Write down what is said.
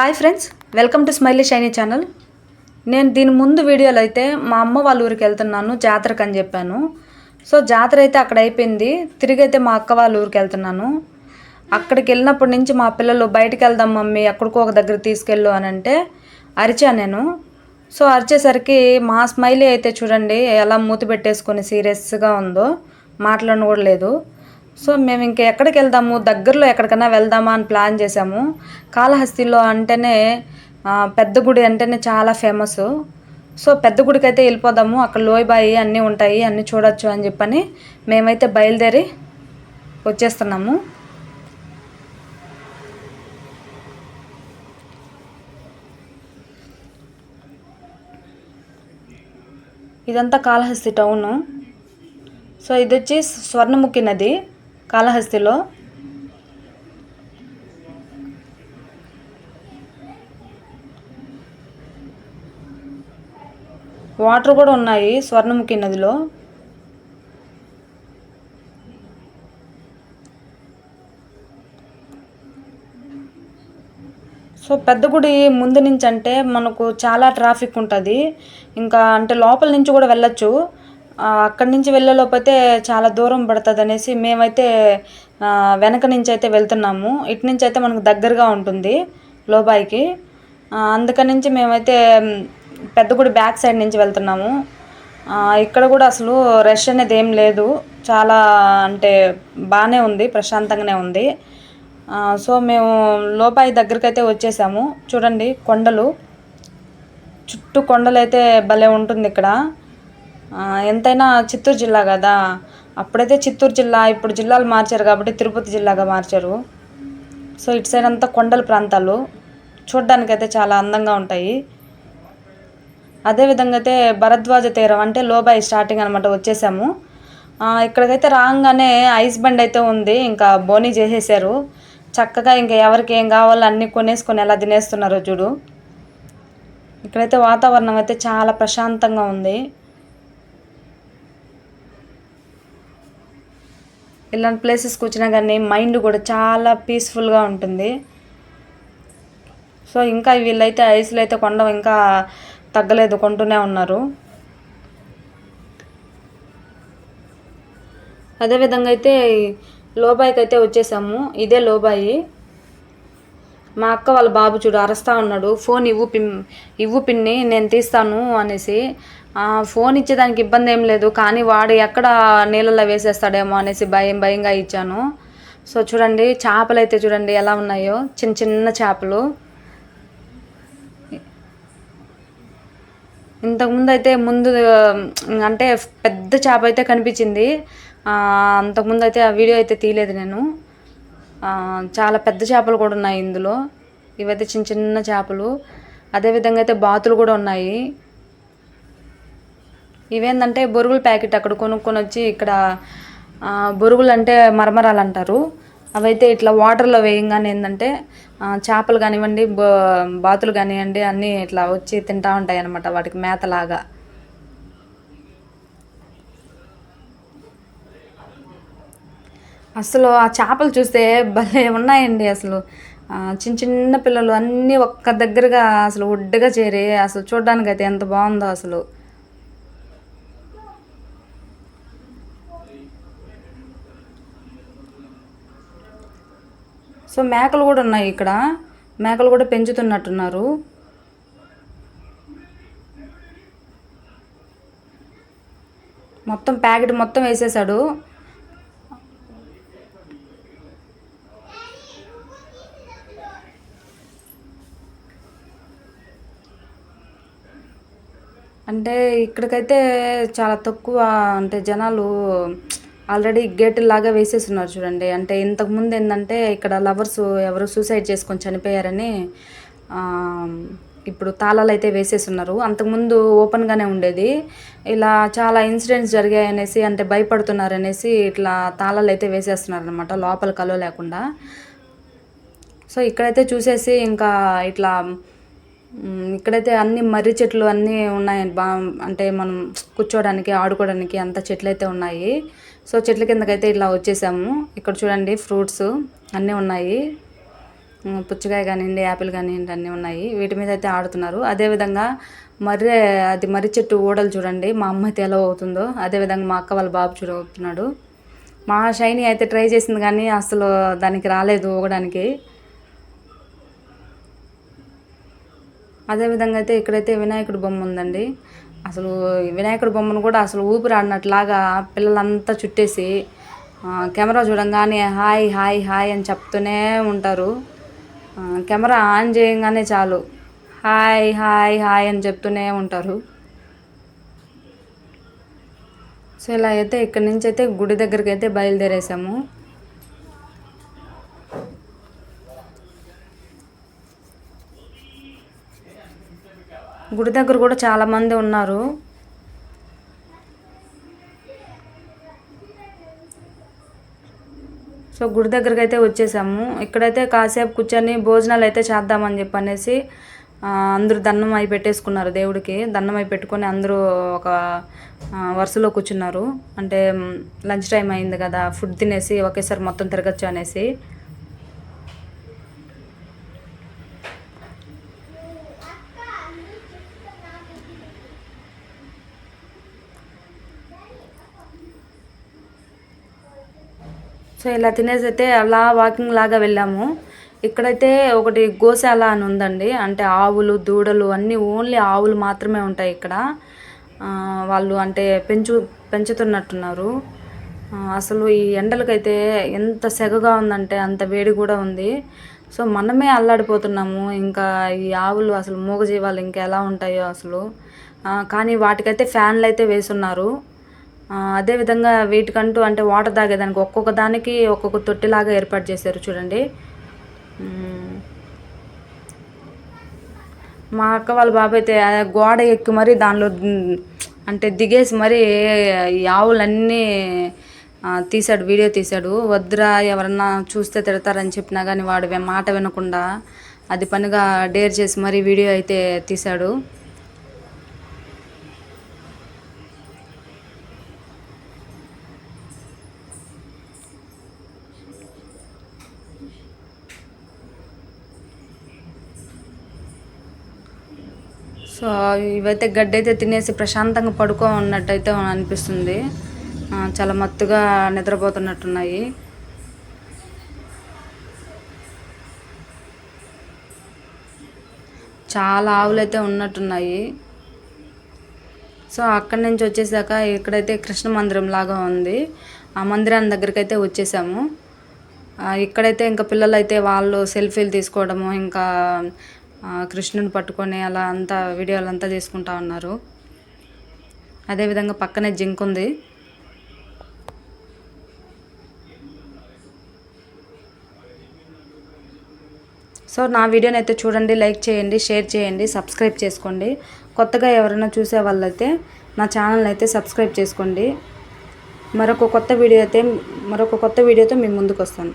Hi friends welcome to smiley shiny channel. నేను దీని ముందు వీడియోలో అయితే మా అమ్మ వాళ్ళ ఊరికి వెళ్తున్నాను జాతరకు అని చెప్పాను. సో జాతర అయితే అక్కడ అయిపోయింది. తిరిగి అయితే మా అక్క వాళ్ళ ఊరికి వెళ్తున్నాను. అక్కడికి వెళ్ళినప్పటి నుంచి మా పిల్లలు బయటకు వెళ్దాం మమ్మీ ఎక్కడికో ఒక దగ్గర తీసుకెళ్ళు అని అంటే అరిచా నేను. సో అరిచేసరికి మా స్మైలీ అయితే చూడండి ఎలా మూతి పెట్టేసుకొని సీరియస్గా ఉందో మాట్లాడను కూడా లేదు. సో మేము ఇంకా ఎక్కడికి వెళ్దాము? దగ్గరలో ఎక్కడికైనా వెళ్దామా అని ప్లాన్ చేసాము కాళహస్తిలో అంటేనే పెద్ద గుడి అంటేనే చాలా ఫేమస్. సో పెద్ద గుడికి అయితే వెళ్ళిపోదాము. అక్కడ లోయబాయి అన్నీ ఉంటాయి అన్నీ చూడొచ్చు అని చెప్పని మేమైతే బయలుదేరి వచ్చేస్తున్నాము. ఇదంతా కాళహస్తి టౌను. సో ఇది వచ్చి స్వర్ణముఖి నది. కాళహస్తిలో వాటర్ కూడా ఉన్నాయి స్వర్ణముఖి నదిలో. సో పెద్ద గుడి ముందు నుంచి అంటే మనకు చాలా ట్రాఫిక్ ఉంటుంది. ఇంకా అంటే లోపల నుంచి కూడా వెళ్ళచ్చు. అక్కడి నుంచి వెళ్ళలోపైతే చాలా దూరం పడుతుంది అనేసి మేమైతే వెనక నుంచి అయితే వెళ్తున్నాము. ఇటు నుంచి అయితే మనకు దగ్గరగా ఉంటుంది లోబాయికి అందుకని నుంచి మేమైతే పెద్ద గుడి బ్యాక్ సైడ్ నుంచి వెళ్తున్నాము. ఇక్కడ కూడా అసలు రష్ అనేది ఏం లేదు. చాలా అంటే బాగానే ఉంది ప్రశాంతంగానే ఉంది. సో మేము లోపాయి దగ్గరకైతే వచ్చేసాము. చూడండి కొండలు. చుట్టూ కొండలైతే భలే ఉంటుంది ఇక్కడ. ఎంతైనా చిత్తూరు జిల్లా కదా. అప్పుడైతే చిత్తూరు జిల్లా ఇప్పుడు జిల్లాలు మార్చారు కాబట్టి తిరుపతి జిల్లాగా మార్చారు. సో ఇటు సైడ్ అంతా కొండల ప్రాంతాలు చూడ్డానికైతే చాలా అందంగా ఉంటాయి. అదేవిధంగా అయితే భరద్వాజ తీరం అంటే లోబాయి స్టార్టింగ్ అనమాట వచ్చేసాము. ఇక్కడికైతే రాగానే ఐస్ బండ్ అయితే ఉంది ఇంకా బోనీ చేసేసారు. చక్కగా ఇంకా ఎవరికి ఏం కావాలో అన్నీ కొనేసుకొని ఎలా తినేస్తున్నారో చూడు. ఇక్కడైతే వాతావరణం అయితే చాలా ప్రశాంతంగా ఉంది. ఇలాంటి ప్లేసెస్కి వచ్చినా కానీ మైండ్ కూడా చాలా పీస్ఫుల్గా ఉంటుంది. సో ఇంకా వీళ్ళైతే ఐస్లో అయితే కొండ ఇంకా తగ్గలేదు కొంటూనే ఉన్నారు. అదేవిధంగా అయితే లోబాయికి అయితే వచ్చేసాము. ఇదే లోబాయి. మా అక్క వాళ్ళ బాబు చూడు అరస్తా ఉన్నాడు. ఫోన్ ఇవ్వు పిన్ ఇవ్వు పిన్ని నేను తీస్తాను అనేసి ఫోన్ ఇచ్చేదానికి ఇబ్బంది ఏం లేదు కానీ వాడు ఎక్కడ నీళ్ళలో వేసేస్తాడేమో అనేసి భయం భయంగా ఇచ్చాను. సో చూడండి చేపలు అయితే చూడండి ఎలా ఉన్నాయో. చిన్న చిన్న చేపలు. ఇంతకుముందు అయితే ముందు అంటే పెద్ద చేప అయితే కనిపించింది. అంతకుముందు అయితే ఆ వీడియో అయితే తీయలేదు నేను. చాలా పెద్ద చేపలు కూడా ఉన్నాయి ఇందులో. ఇవైతే చిన్న చిన్న చేపలు. అదేవిధంగా అయితే బాతులు కూడా ఉన్నాయి. ఇవేంటంటే బొరుగుల ప్యాకెట్ అక్కడ కొనుక్కొని వచ్చి ఇక్కడ బొరుగులు అంటే మరమరాలు అంటారు అవైతే ఇట్లా వాటర్లో వేయంగానే ఏంటంటే చేపలు కానివ్వండి బాతులు కానివ్వండి అన్నీ ఇట్లా వచ్చి తింటా ఉంటాయి అన్నమాట వాటికి మేతలాగా. అసలు ఆ చేపలు చూస్తే భలే ఉన్నాయండి అసలు. చిన్న చిన్న పిల్లలు అన్నీ ఒక్క దగ్గరగా అసలు ఒడ్డుగా చేరి అసలు చూడడానికి అయితే ఎంత బాగుందో అసలు. సో మేకలు కూడా ఉన్నాయి ఇక్కడ. మేకలు కూడా పెంచుతున్నట్టున్నారు. మొత్తం ప్యాకెట్ మొత్తం వేసేసాడు. అంటే ఇక్కడికైతే చాలా తక్కువ అంటే జనాలు ఆల్రెడీ గేట్ లాగా వేసేస్తున్నారు చూడండి. అంటే ఇంతకుముందు ఏంటంటే ఇక్కడ లవర్స్ ఎవరు సూసైడ్ చేసుకొని చనిపోయారని ఇప్పుడు తాళాలు అయితే వేసేస్తున్నారు అంతకుముందు ఓపెన్గానే ఉండేది. ఇలా చాలా ఇన్సిడెంట్స్ జరిగాయి అనేసి అంటే భయపడుతున్నారు అనేసి ఇట్లా తాళాలు అయితే వేసేస్తున్నారు అనమాట లోపల కలో లేకుండా. సో ఇక్కడైతే చూసేసి ఇంకా ఇట్లా ఇక్కడైతే అన్ని మర్రి చెట్లు అన్నీ ఉన్నాయి. బా అంటే మనం కూర్చోడానికి ఆడుకోవడానికి అంత చెట్లు అయితే ఉన్నాయి. సో చెట్ల కిందకైతే ఇట్లా వచ్చేసాము. ఇక్కడ చూడండి ఫ్రూట్స్ అన్నీ ఉన్నాయి. పుచ్చకాయ కానివ్వండి యాపిల్ కానివ్వండి అన్నీ ఉన్నాయి. వీటి మీద అయితే ఆడుతున్నారు. అదేవిధంగా మర్రే అది మర్రి చెట్టు ఊడలు చూడండి. మా అమ్మ అయితే ఎలా అవుతుందో అదేవిధంగా మా అక్క వాళ్ళ బాబు చూడవుతున్నాడు. మా షైని అయితే ట్రై చేసింది కానీ అసలు దానికి రాలేదు ఊగడానికి. అదేవిధంగా అయితే ఇక్కడైతే వినాయకుడి బొమ్మ ఉందండి. అసలు వినాయకుడి బొమ్మను కూడా అసలు ఊపిరి ఆడినట్లాగా పిల్లలంతా చుట్టేసి కెమెరా చూడంగానే హాయ్ హాయ్ హాయ్ అని చెప్తూనే ఉంటారు. కెమెరా ఆన్ చేయగానే చాలు. హాయ్ హాయ్ హాయ్ అని చెప్తూనే ఉంటారు. సో ఇలా అయితే ఇక్కడి నుంచి అయితే గుడి దగ్గరికి అయితే బయలుదేరేసాము. గుడి దగ్గర కూడా చాలామంది ఉన్నారు. సో గుడి దగ్గరికి అయితే వచ్చేసాము. ఇక్కడైతే కాసేపు కూర్చొని భోజనాలు అయితే చేద్దామని చెప్పి అనేసి అందరూ దండం అయి పెట్టేసుకున్నారు దేవుడికి. దండం అయి పెట్టుకొని అందరూ ఒక వరుసలో కూర్చున్నారు. అంటే లంచ్ టైం అయింది కదా ఫుడ్ తినేసి ఒకేసారి మొత్తం తిరగచ్చు అనేసి. సో ఇలా తినేసి అయితే అలా వాకింగ్ లాగా వెళ్ళాము. ఇక్కడైతే ఒకటి గోశాల అని ఉందండి. అంటే ఆవులు దూడలు అన్నీ ఓన్లీ ఆవులు మాత్రమే ఉంటాయి ఇక్కడ. వాళ్ళు అంటే పెంచు పెంచుతున్నట్టున్నారు. అసలు ఈ ఎండలకైతే ఎంత సెగగా ఉందంటే అంత వేడి కూడా ఉంది. సో మనమే అల్లాడిపోతున్నాము. ఇంకా ఈ ఆవులు అసలు మూగజీవాలు ఇంకా ఎలా ఉంటాయో అసలు. కానీ వాటికైతే ఫ్యాన్లు అయితే వేసున్నారు. అదేవిధంగా వీటికంటూ అంటే వాటర్ తాగేదానికి ఒక్కొక్క దానికి ఒక్కొక్క తొట్టిలాగా ఏర్పాటు చేశారు చూడండి. మా అక్క వాళ్ళ బాబు అయితే గోడ ఎక్కి మరీ దానిలో అంటే దిగేసి మరీ ఈ ఆవులన్నీ తీశాడు వీడియో తీశాడు. వద్దురా ఎవరన్నా చూస్తే తిడతారని చెప్పినా కానీ వాడు మాట వినకుండా అది పనిగా డేర్ చేసి మరీ వీడియో అయితే తీశాడు. సో ఇవైతే గడ్డి అయితే తినేసి ప్రశాంతంగా పడుకో ఉన్నట్టయితే అనిపిస్తుంది చాలా మత్తుగా నిద్రపోతున్నట్టున్నాయి. చాలా ఆవులు అయితే ఉన్నట్టున్నాయి. సో అక్కడి నుంచి వచ్చేసాక ఇక్కడైతే కృష్ణ మందిరం లాగా ఉంది. ఆ మందిరాన్ని దగ్గరికి అయితే వచ్చేసాము ఇక్కడైతే ఇంకా పిల్లలు అయితే వాళ్ళు సెల్ఫీలు తీసుకోవడము ఇంకా కృష్ణుని పట్టుకొని అలా అంతా వీడియోలు అంతా తీసుకుంటా ఉన్నారు. అదేవిధంగా పక్కనే జింక్ ఉంది. సో నా వీడియోని అయితే చూడండి లైక్ చేయండి షేర్ చేయండి సబ్స్క్రైబ్ చేసుకోండి. కొత్తగా ఎవరైనా చూసే వాళ్ళైతే నా ఛానల్ అయితే సబ్స్క్రైబ్ చేసుకోండి. మరొక కొత్త వీడియో అయితే మరొక కొత్త వీడియోతో మీ ముందుకు వస్తాను.